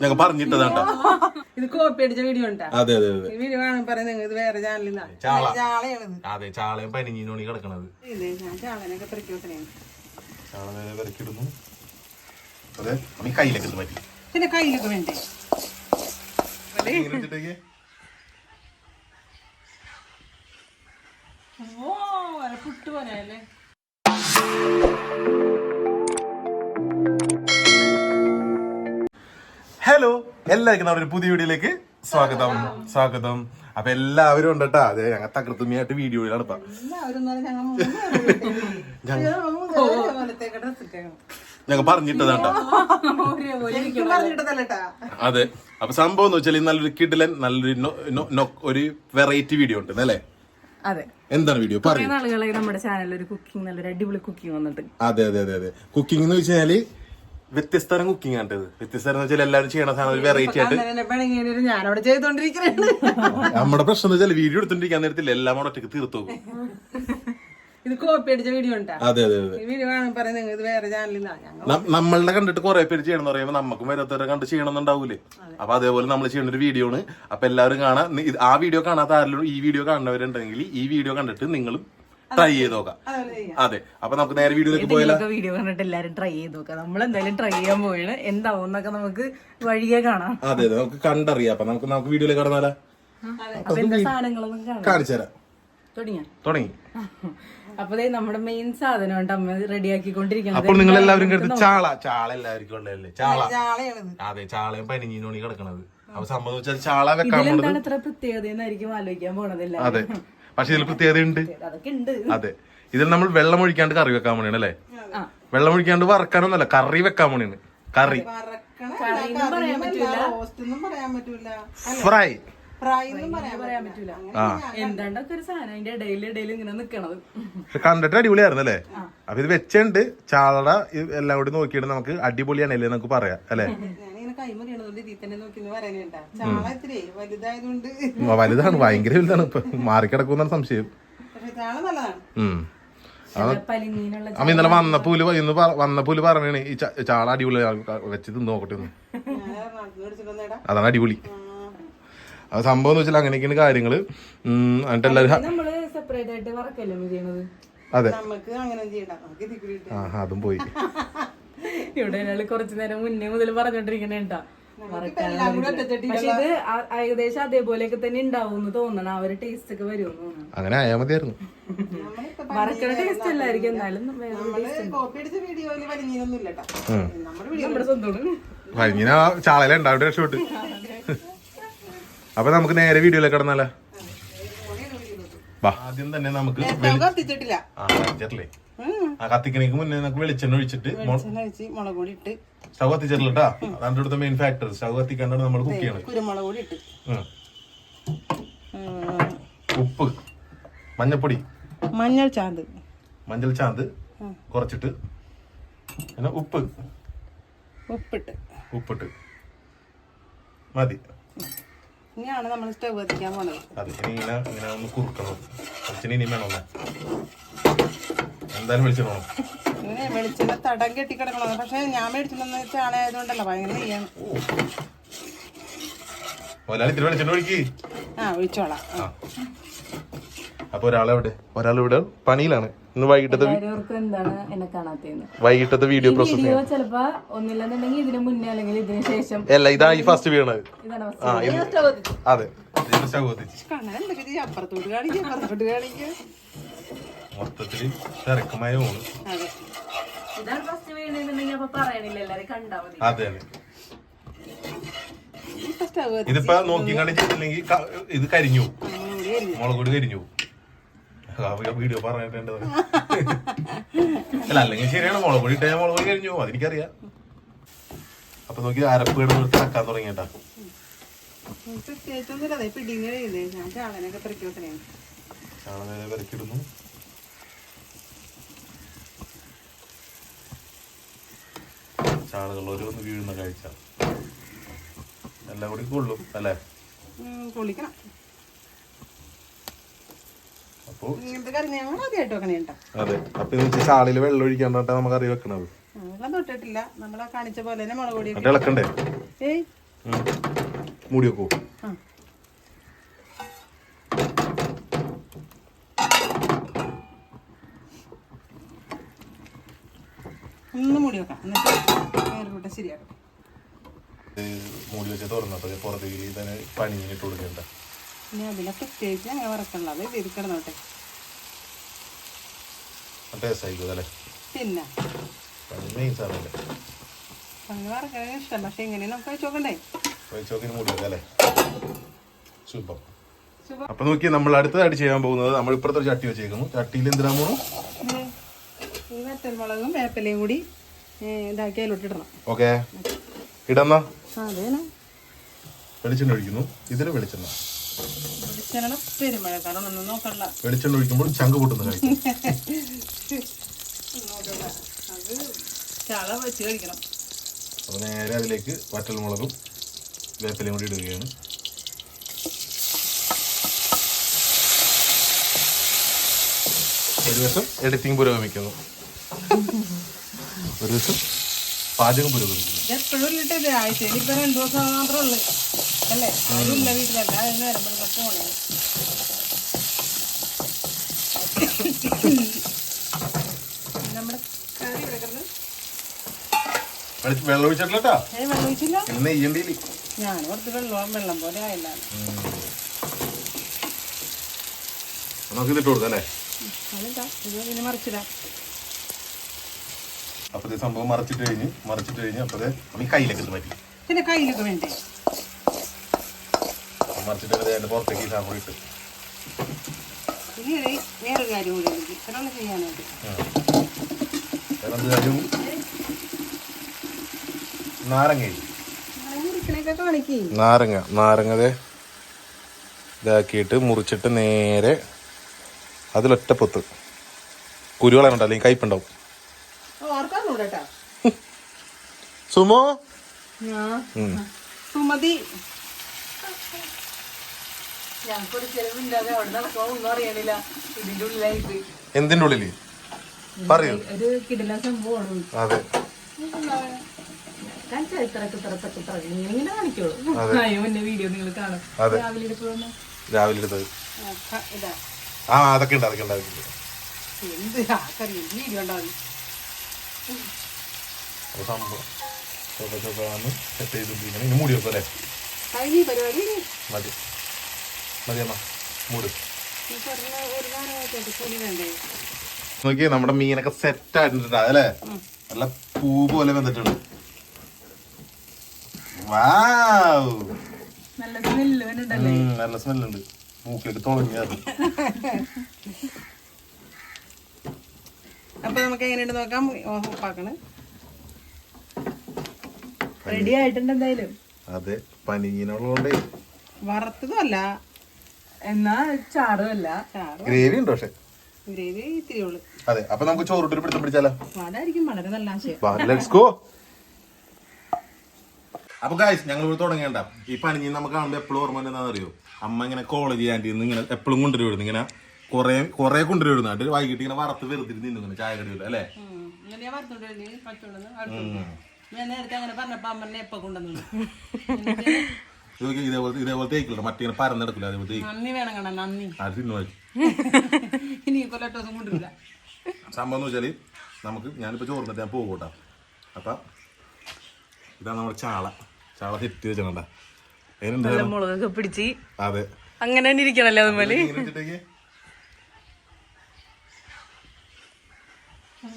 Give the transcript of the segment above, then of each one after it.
ഞങ്ങൾ പറഞ്ഞിട്ടതാണ്ട ഇത് കോപ്പി അടിച്ച വീഡിയോ ഉണ്ടാ? അതെ അതെ അതെ. ഈ വീഡിയോ കാണാൻ പറയുന്നത് ഇത് വേറെ ചാള. ചാളയാണിത്. അതെ ചാളയും പനിഞ്ഞോണി കിടക്കണത്. ചാളനൊക്കെ പെറുക്കി വെക്കണേ. ചാള നേരെ വിറക്കിടുന്നു അതെ അമ്മ ഈ കയ്യിലേക്ക് ഇത് പറ്റി. പിന്നെ കയ്യിലൊക്കെ വേണ്ടേ? ഇങ്ങനെ ഇട്ടിട്ടേക്ക്. ഓ വരെ പുട്ട് പോലെ എല്ലാവർക്കും നമ്മുടെ ഒരു പുതിയ വീഡിയോയിലേക്ക് സ്വാഗതം. സ്വാഗതം. അപ്പൊ എല്ലാവരും ഉണ്ട് കേട്ടാ അതെ ഞങ്ങൾ തകർത്തുമ്മയായിട്ട് വീഡിയോ നടത്താം ഞങ്ങൾ പറഞ്ഞിട്ടതാട്ടോ. അതെ. അപ്പൊ സംഭവം എന്ന് വെച്ചാൽ നല്ലൊരു കിഡിലൻ നല്ലൊരു ഒരു വെറൈറ്റി വീഡിയോ ഉണ്ട് അല്ലേ? അതെ. എന്താണ് വീഡിയോ പറയുന്നത് നമ്മുടെ ചാനലിൽ ഒരു കുക്കിംഗ് നല്ലൊരു അടിപൊളി കുക്കിംഗ് വന്നിട്ട്. അതെ അതെ അതെ അതെ. കുക്കിംഗ് എന്ന് വെച്ചാൽ വ്യത്യസ്തരം കുക്കിംഗ് ആണ് വ്യത്യസ്ത തരം വെച്ചാൽ എല്ലാവരും ചെയ്യണ സാധനം ഒരു വെറൈറ്റി ആയിട്ട്. ഞാനവിടെ നമ്മുടെ പ്രശ്നം എന്ന് വെച്ചാൽ വീഡിയോ എടുത്തോണ്ടിരിക്കാൻ നേരത്തില്ല എല്ലാം കൂടെ ഒറ്റയ്ക്ക് തീർത്തു ഇത് കോപ്പി അടിച്ച വീഡിയോ ഉണ്ടാ? അതെ അതെ വീഡിയോ പറയുന്നത് ഇത് വേറെ നമ്മളുടെ കണ്ടിട്ട് കുറെ പേര് ചെയ്യണം എന്ന് പറയുമ്പോൾ നമുക്കും വരാത്തവരെ കണ്ട് ചെയ്യണമെന്നുണ്ടാവൂലേ അപ്പൊ അതേപോലെ നമ്മൾ ചെയ്യുന്ന ഒരു വീഡിയോ ആണ്. അപ്പൊ എല്ലാവരും കാണാൻ ആ വീഡിയോ കാണാത്ത ആരെങ്കിലും ഈ വീഡിയോ കാണുന്നവരുണ്ടെങ്കിൽ ഈ വീഡിയോ കണ്ടിട്ട് നിങ്ങളും ട്രൈ ചെയ്ത് നോക്കാം. അതെ അപ്പൊ നമുക്ക് നേരെ വീഡിയോയിലേക്ക് പോയാലോ? വീഡിയോ കണ്ടിട്ട് എല്ലാരും ട്രൈ ചെയ്ത് നോക്കാം. നമ്മൾ എന്തായാലും ട്രൈ ചെയ്യാൻ പോയാണ് എന്താവും എന്നൊക്കെ നമുക്ക് വഴിയെ കാണാം. അതെ അതെ. നമുക്ക് കണ്ടറിയാം. അപ്പൊ നമുക്ക് നമുക്ക് വീഡിയോയിലേക്ക് കടന്നാലോ? കാണിച്ചു തരാം. തുടങ്ങിയ? തുടങ്ങി. അപ്പൊ നമ്മുടെ മെയിൻ സാധനം ഉണ്ട്. അമ്മ റെഡിയാക്കിക്കൊണ്ടിരിക്കുന്നത് അപ്പോൾ നിങ്ങൾ എല്ലാവരും കരുത് ചാള ചാള എല്ലാവർക്കും ഉള്ളതല്ലേ ചാള. ചാളയാണിത്. അതെ ചാളയും പനിഞ്ഞീനോണി കിടക്കണത്. അപ്പൊ സംഭവം വെച്ചാൽ ചാള വെക്കാൻ ഇത്ര പ്രത്യേകത എന്നായിരിക്കും ആലോചിക്കാൻ പോണതല്ലേ അതെ. പക്ഷെ ഇതിൽ പ്രത്യേകതയുണ്ട്. അതെ. ഇതിൽ നമ്മൾ വെള്ളം ഒഴിക്കാണ്ട് കറി വെക്കാൻ പോണേണ് അല്ലേ. വെള്ളം ഒഴിക്കാണ്ട് വറക്കാനൊന്നല്ല കറി വെക്കാൻ പോണേണ്. കറി. ഫ്രൈ. കണ്ടിട്ട് അടിപൊളിയായിരുന്നു അല്ലേ? അപ്പൊ ഇത് വെച്ചുണ്ട് ചാളട എല്ലാം കൂടി നോക്കിയിട്ട് നമുക്ക് അടിപൊളിയാണ് അല്ലേ നമുക്ക് പറയാം അല്ലേ? കൈമറിയണതുകൊണ്ട് ഇതിൽ തന്നെ നോക്കി പറയണേട്ടാ ചാള ഇത്തിരി വലുതായതുകൊണ്ട്. വലുതാണ് ഭയങ്കര വലുതാണ്. ഇപ്പൊ മാറിക്കിടക്കുന്ന സംശയം. ചാള നല്ലതാണ്. അമ്മ ഇന്നലെ വന്നപ്പൂൽ ഇന്ന് വന്നപ്പൂൽ പറഞ്ഞാണ് ഈ ചാള അടിപൊളി വെച്ച് തിന്ന് നോക്കട്ടെ ഒന്ന്. അതാണ് അടിപൊളി. അത് സംഭവം എന്ന് വെച്ചാൽ അങ്ങനെയൊക്കെയാണ് കാര്യങ്ങൾ. എന്നിട്ട് എല്ലാവരും അതെ നമുക്ക് അങ്ങനെ ചെയ്യണ്ട. നമുക്ക് ഇതിൽ കൂടി അതും പോയി. ഇവിടെ ഒരാൾ കുറച്ചു നേരം മുന്നേ മുതൽ പറഞ്ഞോണ്ടിരിക്കണേട്ടാ പക്ഷെ ഇത് ഏകദേശം അതേപോലെയൊക്കെ തന്നെ ഉണ്ടാവും എന്ന് തോന്നണം. അവർ ഒരു ടേസ്റ്റ് ഒക്കെ വരും അങ്ങനെ ആയാ മതിയായിരുന്നു. വറക്കണ ടേസ്റ്റ് അല്ലായിരിക്കും. എന്നാലും നമ്മുടെ വീഡിയോ നമ്മുടെ സ്വന്തം ചാളയില ഉണ്ടാവിടെ രക്ഷപ്പെട്ട്. അപ്പൊ നമുക്ക് നേരെ വീഡിയോയിലേക്ക് കടന്നാലോ? ആദ്യം തന്നെ നമുക്ക് കത്തിച്ചിട്ടില്ല ആ കത്തിച്ചല്ലേ ആ കത്തിക്കണേക്ക് മുന്നേ നമുക്ക് വെളിച്ചെണ്ണ ഒഴിച്ചിട്ട് വെളിച്ചെണ്ണ ഒഴിച്ച് മുളക് പൊടി ഇട്ട്. സ്റ്റവ് കത്തിച്ചിട്ടില്ലട്ടാ അതാണ് ഇവിടുത്തെ മെയിൻ ഫാക്ടർ സ്റ്റവ് കത്തിക്കാണ്ടാണ് നമ്മൾ കുക്ക് ചെയ്യണത്. കുരുമുളക് പൊടി ഇട്ട്. ഉപ്പ്. മഞ്ഞപ്പൊടി മഞ്ഞൾ ചാന്ത്. മഞ്ഞൾ ചാന്ത് കുറച്ചിട്ട് പിന്നെ ഉപ്പ്. ഉപ്പിട്ട്. ഉപ്പിട്ട്. മതി. ഇനിയാണ് നമ്മൾ സ്റ്റവ് കത്തിക്കാൻ പോണത്. അത് ഇനി ഇങ്ങനെ ഇങ്ങനെ ഒന്ന് കുറുക്കണം. കുറച്ചിന് ഇനി വേണം ഒന്ന്. എന്തായാലും വിളിച്ചു വേണം ഇങ്ങനെ വെളിച്ചെണ്ണ തടം കെട്ടി കിടക്കണം പക്ഷെ ഞാൻ മേടിച്ചിട്ടുണ്ടെന്ന് ചാണായതുകൊണ്ടല്ല ഭയങ്കര ചെയ്യണം ഒരാൾ ഇത്തിരി വെളിച്ചെണ്ണ ഒഴിക്ക്. ആ ഒഴിച്ചോളാം. ആ. അപ്പൊ ഒരാളെവിടെ? ഒരാളിവിടെ പണിയിലാണ്. ഇന്ന് വൈകിട്ടത്തെ എല്ലാവർക്കും എന്താണ് എന്നെ കാണാത്തതെന്ന്? വൈകിട്ടത്തെ വീഡിയോ പ്രോസസ് വീഡിയോ ചിലപ്പോ ഒന്നില്ലെന്നുണ്ടെങ്കിൽ ഇതിന് മുന്നേ അല്ലെങ്കിൽ ഇതിന് ശേഷം. അല്ല ഇതാ ഈ ഫസ്റ്റ് വീണത്. ഇതാണ്. ആ അതെ. കാണിക്കുക അപ്പുറത്തോട്ട് കാണിക്കുക മൊത്തത്തിൽ തിരക്കുമായി പോകുന്നു അതെ. ഇതാണ് ഫസ്റ്റ് വീണെന്നുണ്ടെങ്കിൽ അപ്പൊ പറയണില്ല എല്ലാരും കണ്ടാ മതി. അതെ അതെ. ഇതിപ്പോ നോക്കിക്കാണ്ട് ചെയ്തില്ലെങ്കിൽ ഇത് കരിഞ്ഞു പോകും. മുളക് പൊടി അരിഞ്ഞു. മുളക് പൊടി കരിഞ്ഞു വീഡിയോ പറഞ്ഞിട്ടുണ്ട്. അല്ല അല്ലെങ്കിൽ ശരിയാണ്. മുളക് പൊടി ഇട്ടാൽ മുളക് പൊടി കരിഞ്ഞു പോകും അതെനിക്കറിയാം. അപ്പൊ നോക്കി അരപ്പ് കിടന്ന് തക്കാൻ തുടങ്ങിട്ടാ പ്രത്യേകിച്ചൊന്നുമില്ല പിടിങ്ങനെ ഞാൻ ചാളനൊക്കെ പെറുക്കി വെക്കണേ. ചാണകം വിറക്കിടുന്നു ചാളുകൾ ഓരോന്ന് വീഴുന്ന കാഴ്ച. എല്ലാം കൂടി കൊള്ളും അല്ലേ? ഉം, പൊളിക്കണം അപ്പൊ ഇങ്ങനത്തെ കറി ഞങ്ങൾ വെക്കണേ കേട്ടോ. അതെ അപ്പൊ എന്ന് വെച്ചാൽ വെള്ളം ഒഴിക്കാണ്ടാ നമുക്ക് കറി വെക്കണത്. വെള്ളം തൊട്ടിട്ടില്ല. നമ്മളെ കാണിച്ച പോലെ തന്നെ മുളക് പൊടി ഇളക്കണ്ടേ? ഏയ്. മൂടി വെക്കൂ മൂടി വെക്കാം എന്നിട്ട് വേറെ ശരിയാക്കാം. മൂടി വെച്ച് തുറന്നപ്പോ പുറത്തേക്ക് തന്നെ പണിഞ്ഞിട്ട് കൊടുക്കണ്ട ഇനി അതിനെ പ്രത്യേകിച്ച് അങ്ങനെ അത് ഇതിൽ കിടന്നോട്ടെ. പിന്നെ? ഇഷ്ടം. പക്ഷെ ഇങ്ങനെ നമുക്ക് സൂപ്പർ അപ്പൊ നോക്കി നമ്മൾ അടുത്തതായിട്ട് ചെയ്യാൻ പോകുന്നത് നമ്മൾ ഇപ്പുറത്തെ ചട്ടി വെച്ചേക്കുന്നു. ചട്ടിയിൽ എന്തിനാ പോണു? വറ്റൽമുളകും വേപ്പിലയും കൂടി ഏ, ഇതാക്കി ഇടണം ഓക്കെ. ഇടന്ന? ആ അതേനെ. വെളിച്ചെണ്ണ ഒഴിക്കുന്നു. ഇതിന് വെളിച്ചെണ്ണ. വെളിച്ചെണ്ണ ഒഴിക്കുമ്പോൾ ചങ്ക് പൊട്ടുന്ന അത് നേരെ അതിലേക്ക് വറ്റൽമുളകും വേപ്പിലയും കൂടി ഇടുകയാണ്. ഒരു ദിവസം എഡിറ്റിംഗ് പുരോഗമിക്കുന്നു. ഒരു ദിവസം പാചകം പുരോഗമിക്കുന്നു. എപ്പോഴും ഇട്ടിട്ട് ആഴ്ചയിൽ ഇപ്പൊ രണ്ടു ദിവസം മാത്രമേ ഉള്ളു. അല്ലേ? വീട്ടിലല്ല അതിന് പോണേ? നമ്മുടെ കറി വെള്ളം ഒഴിച്ചിട്ടില്ലട്ടാ? ഏ വെള്ളം ഒഴിച്ചില്ല. നെയ്യണ്ടിയില്ലേ ഞാൻ കുറച്ച് വെള്ളം വെള്ളം പോലെ ആയില്ല നമുക്ക് ഇതിട്ട് കൊടുക്കാം അല്ലേ? അതെന്താ? ഇത് ഇനി മറിച്ചിടാം. അപ്പത്തെ സംഭവം മറച്ചിട്ട് കഴിഞ്ഞ് മറച്ചിട്ട് കഴിഞ്ഞ് അപ്പത്തെ നമ്മൾ ഈ കയ്യിലേക്ക് ഇത് പറ്റി പിന്നെ കയ്യിലൊക്കെ വേണ്ടേ? മറച്ചിട്ട് അതിന്റെ പുറത്തേക്ക് ഈ സാമ്പിൾ ഇട്ട്. ഇനി വേറൊരു കാര്യം കൂടി ഇത്രയുള്ള ചെയ്യാനായിട്ട് നാരങ്ങ നാരങ്ങ നാരങ്ങതെ ഇതാക്കിയിട്ട് മുറിച്ചിട്ട് നേരെ അതിലൊറ്റ പൊത്ത്. കുരുകളാണ് അല്ലെങ്കിൽ കയ്പുണ്ടാവും ഓർക്കാറുണ്ട് കേട്ടാ സുമോ ഉം. സുമതി ഞങ്ങൾക്കൊരു ചെലവില്ലാതെ അവിടെ നടക്കുമോ ഒന്നും അറിയണില്ല ഇതിന്റെ ഉള്ളിലായിട്ട്. എന്തിന്റെ ഉള്ളിൽ? പറയൂ. ഒരു കിടില സംഭവമാണ്. അതെ. രാവിലെ എടുത്തത് ആ, അതൊക്കെ ഉണ്ട് അതൊക്കെ ഉണ്ടാവില്ല. സംഭവം. ചോപ്പ ചോപ്പാന്ന് സെറ്റ് ചെയ്തിരിക്കണം ഇനി മൂടി വെക്കും അല്ലേ പരിപാടി മതി. മതി അമ്മ. മൂട്. നോക്കി നമ്മുടെ മീനൊക്കെ സെറ്റ് ആയിട്ടുണ്ട് അല്ലേ? നല്ല പൂ പോലെ വന്നിട്ടുണ്ട്. വാവ്. നല്ല സ്മെല്ലുണ്ട് മൂക്കിലേക്ക് തുടങ്ങിയത് അപ്പൊ നമുക്ക് എങ്ങനെയുണ്ട് നോക്കാം ഉപ്പാക്കണ്. റെഡി ആയിട്ടുണ്ട് എന്തായാലും. അതെ പനീനുള്ളതുകൊണ്ട് വറുത്തതല്ല എന്നാ ചാറുമല്ല. ഗ്രേവി ഉണ്ടോ പക്ഷെ? ഗ്രേവി ഇത്തിരി ഉള്ളു. അതെ അപ്പൊ നമുക്ക് ചോറിട്ടൊരു പിടുത്തം പിടിച്ചാലോ? അതായിരിക്കും വളരെ നല്ല ആശയം. അപ്പൊ ഗായ്സ് ഞങ്ങൾ ഇവിടെ തുടങ്ങേണ്ട. ഈ പനിഞ്ഞി നമുക്ക് കാണുമ്പോൾ എപ്പോഴും ഓർമ്മ എന്താണെന്ന് അറിയോ അമ്മ ഇങ്ങനെ കോളേജ് ക്യാന്റീന്ന് ഇങ്ങനെ എപ്പോഴും കൊണ്ടുവരുന്നു ഇങ്ങനെ കുറെ കുറെ കൊണ്ടുവരുന്നു എന്നിട്ട് വൈകിട്ട് ഇങ്ങനെ വറുത്ത് വെറുതെ നിന്നു ചായ കടിയില്ല അല്ലേ? ഞാൻ വറുത്തോണ്ട് പറ്റുണ്ടെന്ന് ഞാൻ നേരത്തെ അങ്ങനെ പറഞ്ഞപ്പോ അമ്മനെ എപ്പ കൊണ്ടുവന്നു ഇതൊക്കെ ഇതേപോലെ ഇതേപോലെ തേക്കില്ല മറ്റേ ഇങ്ങനെ പരന്നെടുക്കില്ല അതേപോലെ നന്ദി വേണം കണ്ട നന്ദി. അത് തിന്നു ഇനി സംഭവം എന്ന് നമുക്ക് ഞാനിപ്പോ ചോറിന്നിട്ട് ഞാൻ പോകൂട്ടാ കേട്ടോ. അപ്പൊ ഇതാണ് നമ്മുടെ ചാള. ചാള തെറ്റി വെച്ചിട്ടുണ്ട. എങ്ങനെയുണ്ട് മുളകൊക്കെ പിടിച്ച് അതെ. അങ്ങനെ തന്നെ ഇരിക്കണല്ലേ അതുപോലെ ഇങ്ങനെ ഇട്ടിട്ടേക്ക്.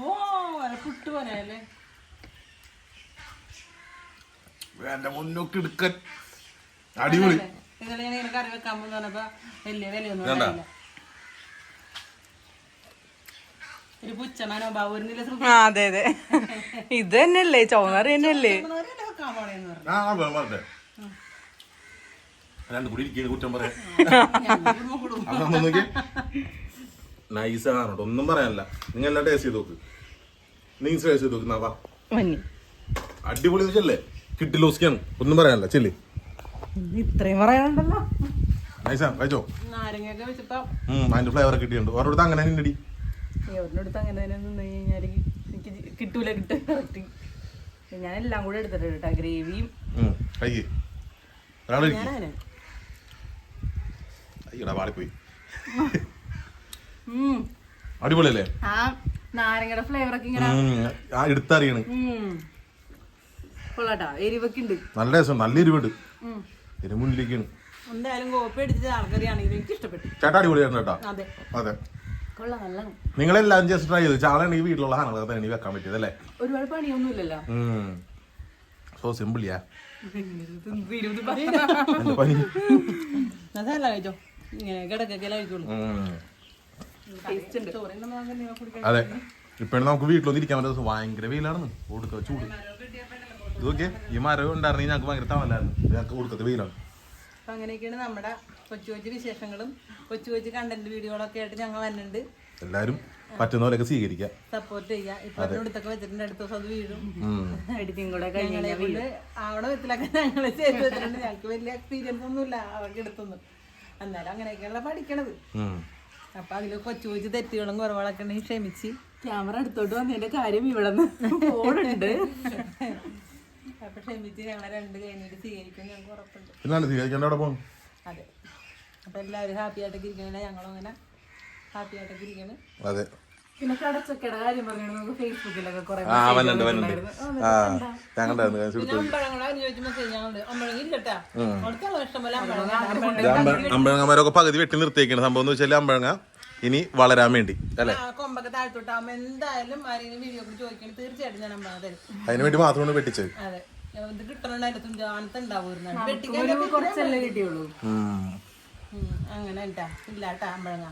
ഓ അല്ല പുട്ട് പോലെ അല്ലേ വേണ്ട മുന്നോട്ട് എടുക്കാൻ. അടിപൊളി. ഇന്നലെ ഞാൻ ഇങ്ങനെ കറി വെക്കാൻ പോകുന്ന പറഞ്ഞപ്പോ വലിയ വിലയൊന്നും വേണ്ട. ഉണ്ടായില്ല. ഒരു പുച്ച മനോഭാവം ഒരു നില ആ അതെ അതെ. ഇത് തന്നെയല്ലേ ചോന്നറി തന്നെയല്ലേ? വെക്കാൻ പോണേന്ന് പറഞ്ഞു ആ വേണം വേണ്ടേ രണ്ടും കൂടി ഇരിക്കുകയാണ് കുറ്റം പറയാം അപ്പൊ നമ്മൾ നോക്കി നൈസ് ആണ് കേട്ടോ. ഒന്നും പറയാനില്ല. നിങ്ങൾ എല്ലാം ടേസ്റ്റ് ചെയ്ത് നോക്ക്. നീ ടേസ്റ്റ് ചെയ്ത് നോക്ക്. അടിപൊളി വെച്ചല്ലേ കിട്ടിലോസ്ക്കാണ് ഒന്നും പറയാനല്ല. ചെല്ലി. ഇത്രയും പറയാനുണ്ടല്ലോ. നൈസാ കഴിച്ചോ നാരങ്ങയൊക്കെ അതിന്റെ ഫ്ലേവർ കിട്ടിയിട്ടുണ്ട്. അങ്ങനെ തന്നെ ഇടി ഇവരുടെ അടുത്ത് അങ്ങനെ തന്നെ നിന്ന് കഴിഞ്ഞാൽ എനിക്ക് കിട്ടൂല കിട്ടും. കറക്റ്റ്. ഞാൻ എല്ലാം കൂടെ എടുത്തിട്ടുണ്ട് കേട്ടോ. ഗ്രേവിയും. പോയി അടിപൊളിയല്ലേ? ആ നാരങ്ങയുടെ ഫ്ലേവർ ഒക്കെ ഇങ്ങനെ എടുത്തറിയണ്. നല്ല രസം നല്ല എരിവുണ്ട്. ഉം. എന്തായാലും കോപ്പി അടിച്ച എനിക്ക് ഇഷ്ടപ്പെട്ടു. ചേട്ടാ അടിപൊളിയാണ് ചേട്ടാ അതെ. നിങ്ങളെല്ലാം ജസ്റ്റ് ട്രൈ ചെയ്ത്. ചാളാണെങ്കിൽ വീട്ടിലുള്ള സാധനങ്ങളൊക്കെ തന്നെ വെക്കാൻ പറ്റിയത് അല്ലേ? ഒരുപാട് പണിയൊന്നും ഇല്ലല്ലോ സോ അങ്ങനെ കുടിക്കാൻ അതെ. ഇപ്പഴും നമുക്ക് വീട്ടിലൊന്നും ഇരിക്കാൻ പറ്റുന്ന ഭയങ്കര വെയിലാണെന്ന്. ഒടുക്ക ചൂട്. നോക്കിയേ ഈ മരം ഉണ്ടായിരുന്നെങ്കിൽ ഞങ്ങൾക്ക് ഭയങ്കര തമലായിരുന്നു ഞങ്ങൾക്ക് ഒടുക്കത്തെ വെയിലാണ്. അപ്പൊ അങ്ങനെയൊക്കെയാണ് നമ്മുടെ കൊച്ചു കൊച്ചു വിശേഷങ്ങളും. കൊച്ചു കൊച്ചു കണ്ടന്റ് വീഡിയോകളൊക്കെ ആയിട്ട് ഞങ്ങൾ വരുന്നുണ്ട്. എല്ലാരും പറ്റുന്ന പോലെയൊക്കെ സ്വീകരിക്കാം സപ്പോർട്ട് ചെയ്യുക. ഇപ്പൊ അതിനടുത്തൊക്കെ വെച്ചിട്ടുണ്ട്. അടുത്ത ദിവസം അത് വീഴും. എഡിറ്റിംഗ് കൂടെ ഞങ്ങളെ കൊണ്ട് അവിടെ വിധത്തിലൊക്കെ ഞങ്ങൾ ചെയ്ത് വെച്ചിട്ടുണ്ട്. ഞങ്ങൾക്ക് വലിയ എക്സ്പീരിയൻസ് ഒന്നുമില്ല അവർക്ക് എടുത്തൊന്നും. എന്നാലും അങ്ങനെയൊക്കെയുള്ള പഠിക്കണത്. അപ്പൊ അതിൽ കൊച്ചു കൊച്ചു തെറ്റുകളും കുറവുകളൊക്കെ ഉണ്ടെങ്കിൽ ക്ഷമിച്ച്. ക്യാമറ അടുത്തോട്ട് വന്നതിന്റെ കാര്യം ഇവിടെ ഫോണുണ്ട് അപ്പൊ ക്ഷമിച്ച് ഞങ്ങളെ രണ്ട് കഴിഞ്ഞിട്ട് സ്വീകരിക്കും ഞങ്ങൾക്ക് ഉറപ്പുണ്ട്. പിന്നാണ് സ്വീകരിക്കേണ്ട അവിടെ പോകും അതെ. അപ്പൊ എല്ലാവരും ഹാപ്പി ആയിട്ടൊക്കെ ഇരിക്കണേ ഞങ്ങളും അങ്ങനെ ഹാപ്പി ആയിട്ടൊക്കെ ഇരിക്കണ്. അതെ. പിന്നെ കടച്ചക്കയുടെ കാര്യം പറഞ്ഞു നമുക്ക് ഫേസ്ബുക്കിലൊക്കെ കുറെ ആ വന്നുണ്ട് വന്നുണ്ട് ആ ഞാൻ കണ്ടായിരുന്നു ഞാൻ പിന്നെ അമ്പഴങ്ങളെ ചോദിച്ചു മെസ്സേജ് ഞങ്ങളുണ്ട് അമ്പഴങ്ങ ഇല്ലട്ടാ അവിടുത്തെ ഇഷ്ടം പോലെ അമ്പഴങ്ങ അമ്പഴങ്ങന്മാരൊക്കെ പകുതി വെട്ടി നിർത്തിയേക്കാണ്. സംഭവം എന്ന് വെച്ചാൽ അമ്പഴങ്ങ ഇനി വളരാൻ വേണ്ടി അല്ലെ? കൊമ്പൊക്കെ താഴ്ത്തോട്ടാകുമ്പോ എന്തായാലും ആരെങ്കിലും വീഡിയോ ചോദിക്കണം തീർച്ചയായിട്ടും ഞാൻ അമ്പഴങ്ങ തരും. അതിന് വേണ്ടി മാത്രമാണ് വെട്ടിച്ചത്. അതെ. ഇത് കിട്ടണുണ്ടായിട്ട് തുഞ്ചാനത്ത് ഉണ്ടാവുമായിരുന്നു. വെട്ടിക്കാൻ ഒരു കുറച്ചല്ലേ കിട്ടിയുള്ളൂ. ഉം. ഉം, അങ്ങനെ ഇട്ടാ ഇല്ലാട്ടാ അമ്പഴങ്ങ.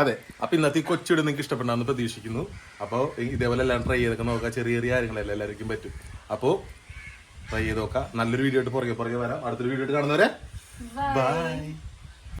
അതെ അപ്പൊ ഇന്നത്തെ ഈ കൊച്ചിട് നിങ്ങൾക്ക് ഇഷ്ടപ്പെടാന്ന് പ്രതീക്ഷിക്കുന്നു. അപ്പോൾ ഇതേപോലെ എല്ലാം ട്രൈ ചെയ്തൊക്കെ നോക്കാം. ചെറിയ ചെറിയ കാര്യങ്ങളെല്ലാം എല്ലാവർക്കും പറ്റും. അപ്പോൾ ട്രൈ ചെയ്ത് നോക്കാം. നല്ലൊരു വീഡിയോ ആയിട്ട് പുറകെ പുറകെ വരാം. അടുത്തൊരു വീഡിയോ ആയിട്ട് കാണുന്നവരെ ബൈ